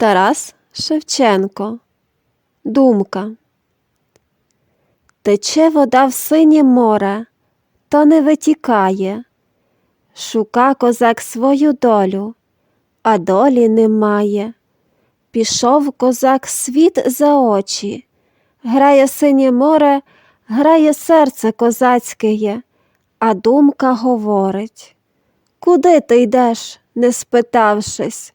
Тарас Шевченко. Думка. Тече вода в синє море, та не витікає. Шука козак свою долю, а долі немає. Пішов козак світ за очі, грає синє море, грає серце козацьке, а думка говорить. Куди ти йдеш, не спитавшись?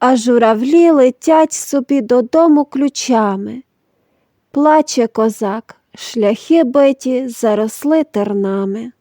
а журавлі летять собі додому ключами. Плаче козак, шляхи биті заросли тернами.